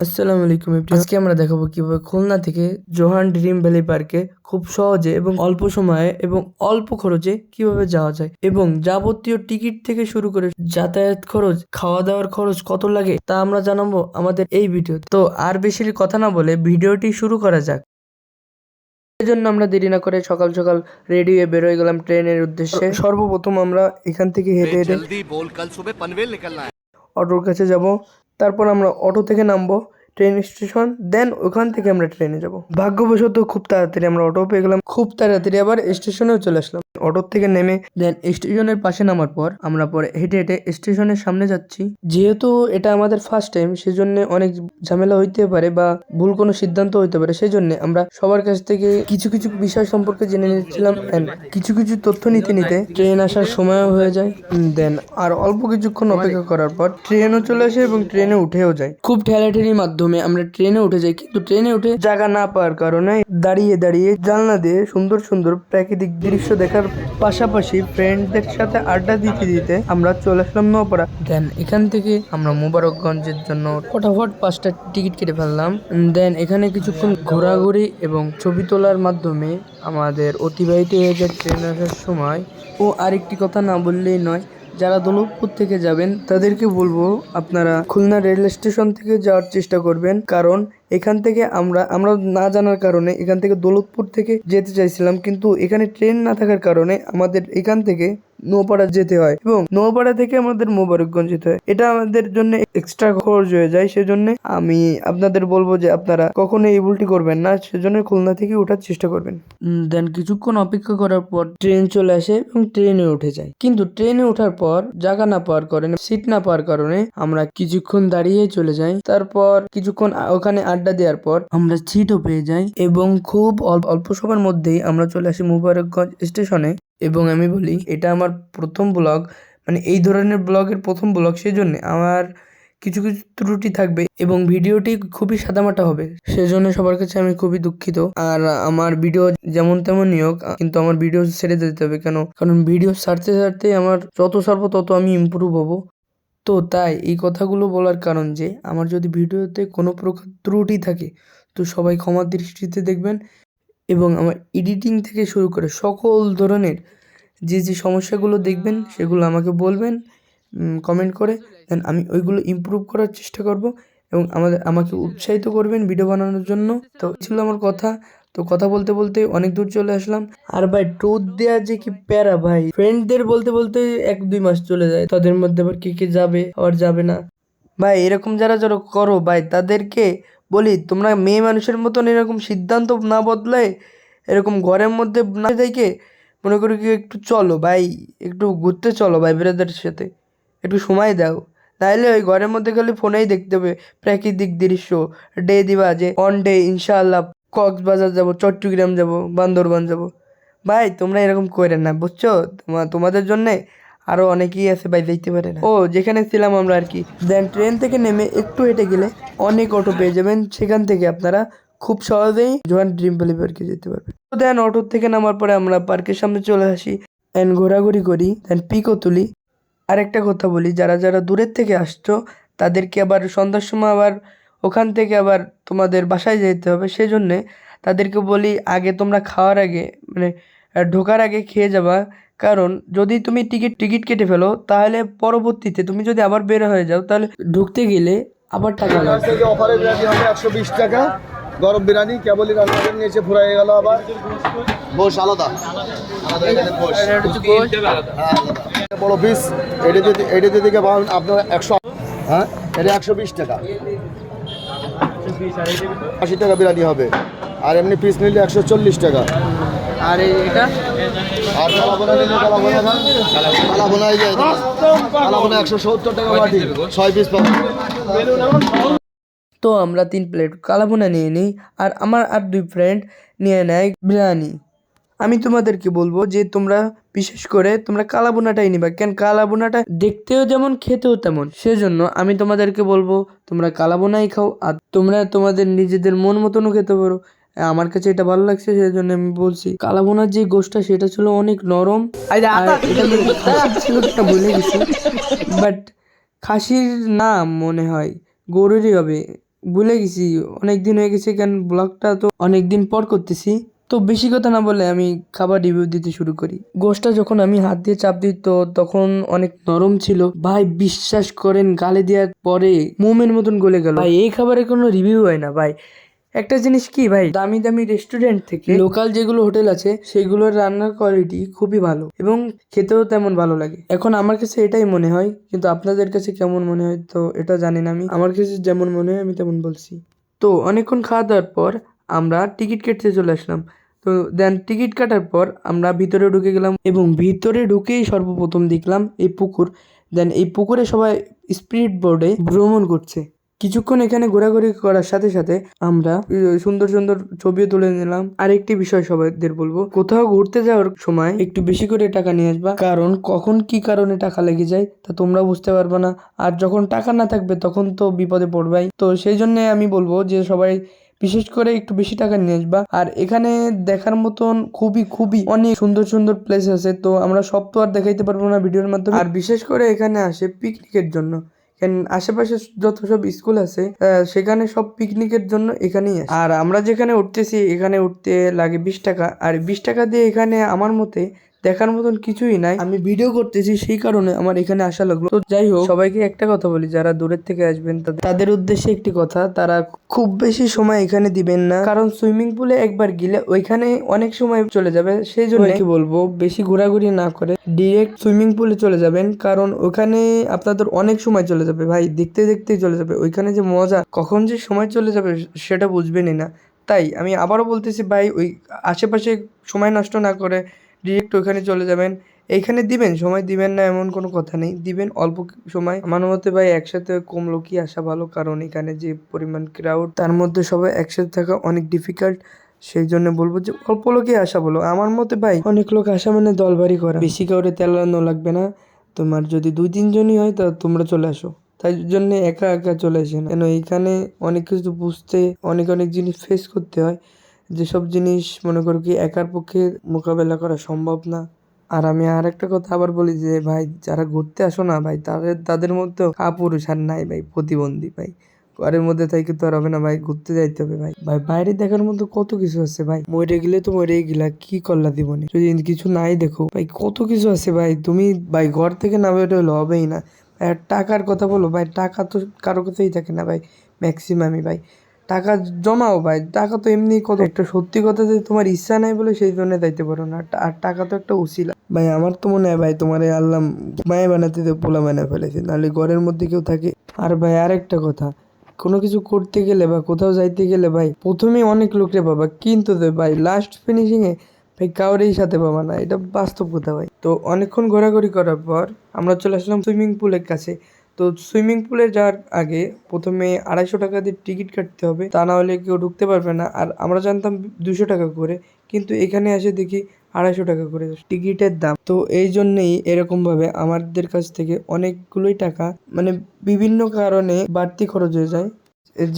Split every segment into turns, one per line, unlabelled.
আসসালামু আলাইকুম আজকে আমরা দেখাবো কীভাবে খুলনা থেকে জোহান ড্রিম ভ্যালি পার্কে খুব সহজে এবং অল্প সময়ে এবং অল্প খরচে কীভাবে যাওয়া যায় এবং যাবতীয় টিকিট থেকে শুরু করে যাতায়াত খরচ খাওয়া দাওয়ার খরচ কত লাগে তা আমরা জানাব আমাদের এই ভিডিও তো আর বেশি কথা না বলে ভিডিওটি শুরু করা যাক। জন্য আমরা দেরি না করে সকাল সকাল রেডি হয়ে বেরোয় গেলাম ট্রেনের উদ্দেশ্যে। সর্বপ্রথম আমরা এখান থেকে হেঁটে হেঁটে অটোর কাছে যাব। তারপর আমরা অটো থেকে নামবো ট্রেন স্টেশন দেন ওখান থেকে আমরা ট্রেনে যাব। ভাগ্যবশত খুব তাড়াতাড়ি আমরা অটো পেয়ে গেলাম। খুব তাড়াতাড়ি আবার স্টেশনেও চলে আসলাম। অটোর থেকে নেমে দেন স্টেশনের পাশে নামার পর আমরা পরে হেঁটে হেঁটে স্টেশনের সামনে যাচ্ছি। যেহেতু এটা আমাদের ফার্স্ট টাইম সেজন্য অনেক ঝামেলা হইতে পারে বা ভুল কোনো সিদ্ধান্ত হইতে পারে, সেজন্য আমরা সবার কাছ থেকে কিছু কিছু বিষয় সম্পর্কে জেনে নিচ্ছিলাম কিছু কিছু তথ্য নিতে নিতে ট্রেন আসার সময়ও হয়ে যায়। দেন আর অল্প কিছুক্ষণ অপেক্ষা করার পর ট্রেনও চলে আসে এবং ট্রেনে উঠেও যায়। খুব ঠেলাঠেলির মাধ্যমে আমরা ট্রেনে উঠে যাই, কিন্তু ট্রেনে উঠে জায়গা না পাওয়ার কারণে দাঁড়িয়ে দাঁড়িয়ে জানলা দিয়ে সুন্দর সুন্দর প্রাকৃতিক দৃশ্য দেখার পাশাপাশি ফ্রেন্ডদের সাথে আড্ডা দিতে দিতে আমরা চলে আসলাম নোপাড়া দেন এখান থেকে আমরা মোবারকগঞ্জের জন্য ফটাফট পাঁচটা টিকিট কেটে ফেললাম। দেন এখানে কিছুক্ষণ ঘোরাঘুরি এবং ছবি তোলার মাধ্যমে আমাদের অতিবাহিত হয়ে যায় ট্রেন আসার সময়। ও আরেকটি কথা না বললেই নয়, যারা দৌলতপুর থেকে যাবেন তাদেরকে বলব আপনারা খুলনা রেল স্টেশন থেকে যাওয়ার চেষ্টা করবেন। কারণ এখান থেকে আমরা আমরা না জানার কারণে এখান থেকে দৌলতপুর থেকে যেতে চাইছিলাম, কিন্তু এখানে ট্রেন না থাকার কারণে আমাদের এখান থেকে নৌপাড়া যেতে হয় এবং নৌপাড়া থেকে আমাদের মোবারকগঞ্জ যেতে হয়। এটা আমাদের জন্য এক্সট্রা খরচ হয়ে যায়, সেজন্য আমি আপনাদের বলব যে আপনারা কখনো এই ভুলটি করবেন না, সেজন্য খুলনা থেকে ওঠার চেষ্টা করবেন। দেন কিছুক্ষণ অপেক্ষা করার পর ট্রেন চলে আসে এবং ট্রেনে উঠে যায়। কিন্তু ট্রেনে ওঠার পর জায়গা না পাওয়ার কারণে, সিট না পাওয়ার কারণে আমরা কিছুক্ষণ দাঁড়িয়ে চলে যাই। তারপর কিছুক্ষণ ওখানে আড্ডা দেওয়ার পর আমরা সিটও পেয়ে যাই এবং খুব অল্প অল্প সময়ের মধ্যেই আমরা চলে আসি মুবারকগঞ্জ স্টেশনে এবং আমি বলি, এটা আমার প্রথম ব্লগ মানে এই ধরনের ব্লগের প্রথম ব্লগ সেই জন্য আমার কিছু কিছু ত্রুটি থাকবে এবং ভিডিওটি খুবই সাদামাটা হবে। সেজন্য সবার কাছে আমি খুবই দুঃখিত। আর আমার ভিডিও যেমন তেমনই হোক, কিন্তু আমার ভিডিও ছেড়ে দিতে হবে কেন? কারণ ভিডিও সারতে সারতে আমার যত ছাড়বো তত আমি ইমপ্রুভ হব। তো তাই এই কথাগুলো বলার কারণ যে, আমার যদি ভিডিওতে কোনো প্রকার ত্রুটি থাকে, তো সবাই ক্ষমার দৃষ্টিতে দেখবেন এবং আমার এডিটিং থেকে শুরু করে সকল ধরনের যে যে সমস্যাগুলো দেখবেন, সেগুলো আমাকে বলবেন কমেন্ট করে দেন আমি ওইগুলো ইমপ্রুভ করার চেষ্টা করব এবং আমাদের, আমাকে উৎসাহিত করবেন ভিডিও বানানোর জন্য। তো ছিল আমার কথা। তো কথা বলতে বলতে অনেক দূর চলে আসলাম। আর ভাই ট্যুর দেওয়া যে কি প্যারা ভাই? ফ্রেন্ডদের বলতে বলতে এক দুই মাস চলে যায়। তাদের মধ্যে আবার কে কে যাবে, আবার যাবে না। ভাই, এরকম যারা যারা করো ভাই, তাদেরকে বলি, তোমরা মেয়ে মানুষের মতন এরকম সিদ্ধান্ত না বদলায়, এরকম ঘরের মধ্যে না থেকে মনে করি কি একটু চলো ভাই, একটু ঘুরতে চলো ভাই ব্রাদারের সাথে। একটু সময় দাও। নাহলে ওই ঘরের মধ্যে খালি ফোনেই দেখতে হবে। প্রাকৃতিক দৃশ্য ডে দিবা যে অন ডে ইনশাআল্লাহ কক্সবাজার যাব, চট্টগ্রাম যাব, বান্দরবান যাব। ভাই, তোমরা এরকম করেন না, বুঝছ? তোমা- তোমাদের জন্যে আরও অনেকেই আছে ভাই দেখতে পারে না। ও, যেখানে ছিলাম আমরা আর কি। দেন ট্রেন থেকে নেমে একটু হেঁটে গেলে অনেক অটো পেয়ে যাবেন। সেখান থেকে আপনারা খুব সহজেই জোয়ান ড্রিম ভ্যালি পার্কে যেতে পারবেন। তো দেন অটো থেকে নামার পরে আমরা পার্কের সামনে চলে আসি দেন ঘোরাঘুরি করি দেন পিকও তুলি। আরেকটা কথা বলি, যারা যারা দূরের থেকে আসছো, তাদেরকে আবার সন্ধ্যার সময় আবার ওখান থেকে আবার তোমাদের বাসায় যেতে হবে। সেজন্যে তাদেরকে বলি আগে তোমরা খাওয়ার আগে মানে ঢোকার আগে খেয়ে যাবা। কারণ যদি তুমি টিকিট টিকিট কেটে ফেলো তাহলে পরবর্তীতে তুমি যদি আবার বের হয়ে যাও তাহলে ঢুকতে গেলে আবার টাকা লাগবে।
অফারে বিরিয়ানি হবে একশো বিশ টাকা। গরম বিরিয়ানি কেবলই রান্না করে নিয়েছে ফুরাই গেল আবার। আলাদা। বস। হ্যাঁ, আলাদা। বড় পিস আপনার একশো হ্যাঁ? এটা একশো বিশ টাকা। আশি টাকা বিরিয়ানি হবে। আর এমনি পিস নিলে একশো চল্লিশ টাকা।
আর এটা?
আর কালাবোনা নিলে কালাবোনা কালাবোনা একশো সত্তর টাকা বাটি। ছয় পিস পাবেন
তো আমরা তিন প্লেট কালাবোনা নিয়ে নিই আর আমার আর দুই ফ্রেন্ড নিয়ে নেয় বিরিয়ানি। আমি তোমাদেরকে বলব যে তোমরা বিশেষ করে তোমরা কালাবোনাটাই নিবা। কেন কালাবোনাটা দেখতেও যেমন খেতেও তেমন। সেজন্য আমি তোমাদেরকে বলব তোমরা কালাবোনাই খাও আর তোমরা তোমাদের নিজেদের মন মতনও খেতে পারো। আমার কাছে এটা ভালো লাগছে সেই জন্য আমি বলছি কালাবোনার যে গোষ্ঠটা সেটা ছিল অনেক নরম। এটা ছিল ভুলে গেছি। বাট খাসির না মনে হয় গরুরই হবে। ভুলে গেছি অনেক দিন হয়ে গেছে কেন ব্লগটা তো অনেক দিন পর করতেছি। তো বেশি কথা না বলে আমি খাবার রিভিউ দিতে শুরু করি। গোশটা যখন আমি হাত দিয়ে চাপ দিই, তো তখন অনেক নরম ছিল। ভাই, বিশ্বাস করেন, গালে দেওয়ার পরে মোমের মতন গলে গেল। ভাই, এই খাবারে কোনো রিভিউ হয় না, ভাই। একটা জিনিস কি, ভাই? দামি দামি রেস্টুরেন্ট থেকে লোকাল যেগুলো হোটেল আছে, সেগুলোর রান্নার কোয়ালিটি খুবই ভালো এবং খেতেও তেমন ভালো লাগে। এখন আমার কাছে এটাই মনে হয়, কিন্তু আপনাদের কাছে কেমন মনে হয়, তো এটা জানি না আমি। আমার কাছে যেমন মনে হয়, আমি তেমন বলছি। তো অনেকক্ষণ খাওয়া দাওয়ার পর আমরা টিকিট কেটে চলে আসলাম। তো দেন টিকিট কাটার পর আমরা ভিতরে ঢুকে গেলাম এবং ভিতরে ঢুকেই সর্বপ্রথম দেখলাম এই পুকুর। দেন এই পুকুরে সবাই স্পিড বোর্ডে ভ্রমণ করছে। কিছুক্ষণ এখানে ঘোরাঘুরি করার সাথে সাথে আমরা সুন্দর সুন্দর ছবিও তুলে নিলাম। আরেকটি বিষয় সবাইদের বলব, কোথাও ঘুরতে যাওয়ার সময় একটু বেশি করে টাকা নিয়ে আসবা। কারণ কখন কি কারণে টাকা লেগে যায় তা তোমরা বুঝতে পারবে না। আর যখন টাকা না থাকবে তখন তো বিপদে পড়বাই। তো সেই জন্য আমি বলব যে সবাই বিশেষ করে একটু বেশি টাকা নিয়ে আসবা। আর এখানে দেখার মতন খুবই খুবই অনেক সুন্দর সুন্দর প্লেস আছে। তো আমরা সব তো আর দেখাইতে পারব না ভিডিওর মাধ্যমে। আর বিশেষ করে এখানে আসে পিকনিকের জন্য। আশেপাশে যত সব স্কুল আছে সেখানে সব পিকনিকের জন্য এখানেই আসে। আর আমরা যেখানে উঠতেছি, এখানে উঠতে লাগে বিশ টাকা। আর বিশ টাকা দিয়ে এখানে আমার মতে দেখার মতন কিছুই নাই। আমি ভিডিও করতেছি সেই কারণে আমার এখানে আসা লাগল। তো যাই হোক, সবাইকে একটা কথা বলি, যারা দূরের থেকে আসবেন, তাদের- উদ্দেশ্যে একটি কথা, তারা খুব বেশি সময় এখানে দিবেন না। কারণ সুইমিং পুলে একবার গেলে ওইখানে অনেক সময় চলে যাবে, সেই জন্য কি বলব, বেশি ঘোরাঘুরি না করে ডিরেক্ট সুইমিং পুলে চলে যাবেন। কারণ ওখানে আপনাদের অনেক সময় চলে যাবে, ভাই, দেখতে দেখতেই চলে যাবে। ওইখানে যে মজা, কখন যে সময় চলে যাবে, সেটা বুঝবেনই না। তাই আমি আবারও বলতেছি, ভাই, ওই আশেপাশে সময় নষ্ট না করে ডিরেক্ট ওইখানে চলে যাবেন। এইখানে দিবেন, সময় দিবেন না এমন কোনো কথা নেই। দিবেন অল্প সময়। আমার মতে ভাই একসাথে কম লোকই আসা ভালো, কারণ এখানে যে পরিমাণ ক্রাউড তার মধ্যে সবাই একসাথে থাকা অনেক ডিফিকাল্ট সেই জন্য বলব যে অল্প লোকই আসা বলো আমার মতে ভাই অনেক লোক আসা মানে দল ভারী করা। বেশি কাউরে তেল তেলানো লাগবে না। তোমার যদি দুই তিনজনই হয় তা তোমরা চলে আসো। তাই জন্য একা একা চলে আসে না কেন এইখানে অনেক কিছু বুঝতে, অনেক অনেক জিনিস ফেস করতে হয়। যেসব জিনিস, মনে করো কি, একার পক্ষে মোকাবেলা করা সম্ভব না। আর আমি আর একটা কথা আবার বলি যে, ভাই, যারা ঘুরতে আসো না, ভাই, তাদের তাদের মধ্যেও কাপুরুষ আর নাই, ভাই, প্রতিবন্ধী, ভাই। ঘরের মধ্যে থাকি তো আর হবে না, ভাই, ঘুরতে যাইতে হবে, ভাই। ভাই, বাইরে দেখার মতো কত কিছু আছে, ভাই? মরে গেলে তো মরে গেলা, কি করলা জীবনে? যদি কিছু নাই দেখো, ভাই, কত কিছু আছে, ভাই। তুমি, ভাই, ঘর থেকে না বেরোলে হলে হবেই না। টাকার কথা বলো, ভাই, টাকা তো কারও কথাই থাকে না, ভাই ম্যাক্সিমামই ভাই। টাকা জমাও ভাই, টাকা তো এমনি কত? একটা সত্যি কথা যে তোমার ইচ্ছা নাই বলে সেই জন্য যাইতে পারো না। আর টাকা তো একটা উচিলা। ভাই, আমার তো মনে হয় ভাই, তোমার আল্লাহ মায়ে বানাতে তো পোলা বানায় ফেলেছে, নাহলে ঘরের মধ্যে কেউ থাকে। আর ভাই, আরেকটা কথা, কোনো কিছু করতে গেলে বা কোথাও যাইতে গেলে ভাই, প্রথমেই অনেক লোকরে পাবা, কিন্তু ভাই লাস্ট ফিনিশিং এ ভাই কাউরেই সাথে পাবা না, এটা বাস্তব কথা ভাই। তো অনেকক্ষণ ঘোরাঘুরি করার পর আমরা চলে আসলাম সুইমিং পুলের কাছে। তো সুইমিং পুলে যাওয়ার আগে প্রথমে আড়াইশো টাকা দিয়ে টিকিট কাটতে হবে। তা না হলে কেউ ঢুকতে পারবে না। আর আমরা জানতাম দুশো টাকা করে, কিন্তু এখানে এসে দেখি আড়াইশো টাকা করে টিকিটের দাম। তো এই জন্যেই এরকমভাবে আমাদের কাছ থেকে অনেকগুলোই টাকা মানে বিভিন্ন কারণে বাড়তি খরচ হয়ে যায়।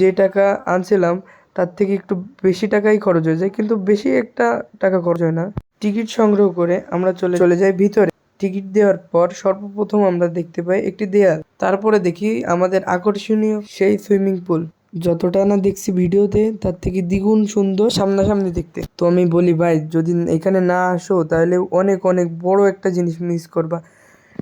যে টাকা আনছিলাম, তার থেকে একটু বেশি টাকাই খরচ হয়ে যায়, কিন্তু বেশি একটা টাকা খরচ হয় না। টিকিট সংগ্রহ করে আমরা চলে চলে যাই ভিতরে। টিকিট দেওয়ার পর সর্বপ্রথম আমরা দেখতে পাই একটি দেয়াল। তারপরে দেখি আমাদের আকর্ষণীয় সেই সুইমিং পুল। যতটা না দেখছি ভিডিওতে, তার থেকে দ্বিগুণ সুন্দর সামনাসামনি দেখতে। তো আমি বলি, ভাই, যদি এখানে না আসো, তাহলে অনেক অনেক বড় একটা জিনিস মিস করবা।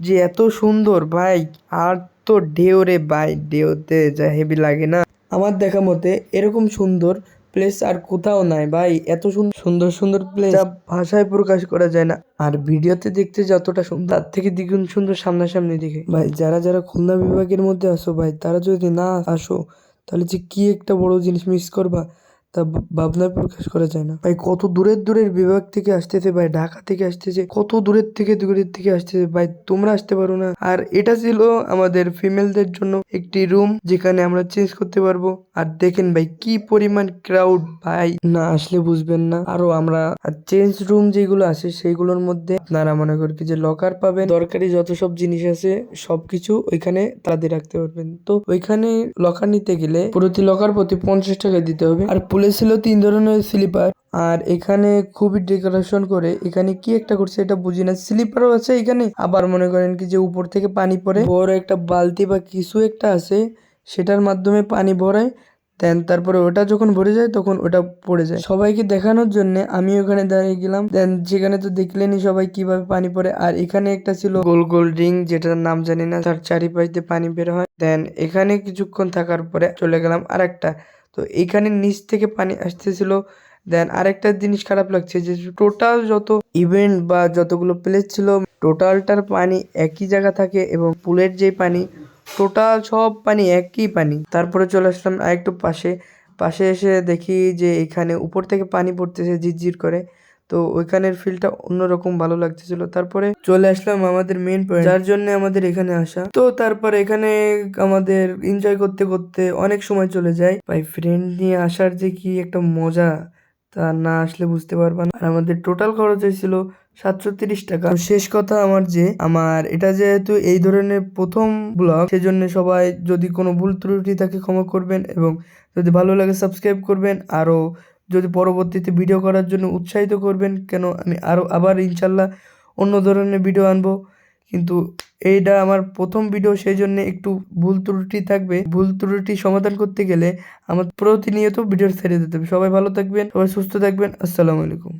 যে এত সুন্দর, ভাই, আর তো ঢেউ রে ভাই, ঢেউতে যা হেভি লাগে না? আমার দেখা মতে এরকম সুন্দর প্লেস আর কোথাও নাই, ভাই। এত সুন্দর সুন্দর প্লেস ভাষায় প্রকাশ করা যায় না। আর ভিডিওতে দেখতে যতটা সুন্দর তার থেকে দ্বিগুণ সুন্দর সামনাসামনি দেখে। ভাই, যারা যারা খুলনা বিভাগের মধ্যে আসো ভাই, তারা যদি না আসো, তাহলে যে কি একটা বড় জিনিস মিস করবা? তা ভাবনায় প্রকাশ করা যায় না। ভাই, কত দূরের দূরের বিভাগ থেকে আসতেছে, ভাই? ঢাকা থেকে আসতেছে। কত দূরের থেকে দূরের থেকে আসতেছে? ভাই, তোমরা আসতে পারো না। আর এটা ছিল আমাদের ফিমেলদের জন্য একটি রুম যেখানে আমরা চেঞ্জ করতে পারব। আর দেখেন ভাই, কি পরিমাণ ক্রাউড ভাই। না আসলে বুঝবেন না। আরও আমরা চেঞ্জ রুম যেগুলো আছে, সেইগুলোর মধ্যে আপনারা মনে করি কি যে লকার পাবেন। দরকারি যত সব জিনিস আছে সবকিছু ওইখানে তাদের রাখতে পারবেন। তো ওইখানে লকার নিতে গেলে প্রতি লকার প্রতি পঞ্চাশ টাকা দিতে হবে। আর পুলে ছিল তিন ধরনের স্লিপার আর এখানে খুবই ডেকোরেশন করে, এখানে কি একটা করছে এটা বুঝি না। স্লিপারও আছে এখানে, আবার মনে করেন কি যে উপর থেকে পানি পড়ে। বড় একটা বালতি বা কিছু একটা আছে, সেটার মাধ্যমে পানি ভরায় দেন তারপরে ওটা যখন ভরে যায়, তখন ওটা পড়ে যায়। সবাইকে দেখানোর জন্য আমি ওখানে দাঁড়িয়ে গেলাম। দেন সেখানে তো দেখলেনই সবাই কীভাবে পানি পড়ে। আর এখানে একটা ছিল গোল গোল রিং, যেটার নাম জানি না, তার চারিপাশ দিয়ে পানি বের হয়। দেন এখানে কিছুক্ষণ থাকার পরে চলে গেলাম আর একটা তো এখানে নিচ থেকে পানি আসতেছিল। দেন আরেকটা জিনিস খারাপ লাগছে যে টোটাল যত ইভেন্ট বা যতগুলো প্লেস ছিল টোটালটার পানি একই জায়গা থাকে এবং পুলের যে পানি টোটাল সব পানি একই পানি। তারপরে চলে আসলাম আরেকটু পাশে। পাশে এসে দেখি যে এখানে উপর থেকে পানি পড়তেছে, ঝিরঝির করে। তো ওইখানের ফিলটা অন্যরকম ভালো লাগতেছিল। তারপরে চলে আসলাম আমাদের মেন পয়েন্ট যার জন্য আমাদের এখানে আসা। তো তারপরে এখানে আমাদের এনজয় করতে করতে অনেক সময় চলে যায়। ভাই ফ্রেন্ড নিয়ে আসার যে কি একটা মজা, তা না আসলে বুঝতে পারবা না। আর আমাদের টোটাল খরচ হয়েছিল সাতশো তিরিশ টাকা শেষ কথা আমার যে, আমার এটা যেহেতু এই ধরনের প্রথম ব্লগ সেজন্য সবাই যদি কোনো ভুল ত্রুটি থাকে ক্ষমা করবেন এবং যদি ভালো লাগে সাবস্ক্রাইব করবেন। আরও যদি পরবর্তীতে ভিডিও করার জন্য উৎসাহিত করবেন, কেন আমি আরও আবার ইনশাল্লাহ অন্য ধরনের ভিডিও আনব। কিন্তু এইটা আমার প্রথম ভিডিও সেই জন্য একটু ভুল ত্রুটি থাকবে। ভুল ত্রুটি সমাধান করতে গেলে আমার প্রতিনিয়ত ভিডিও ছেড়ে দিতে হবে। সবাই ভালো থাকবেন, সবাই সুস্থ থাকবেন। আসসালামু আলাইকুম।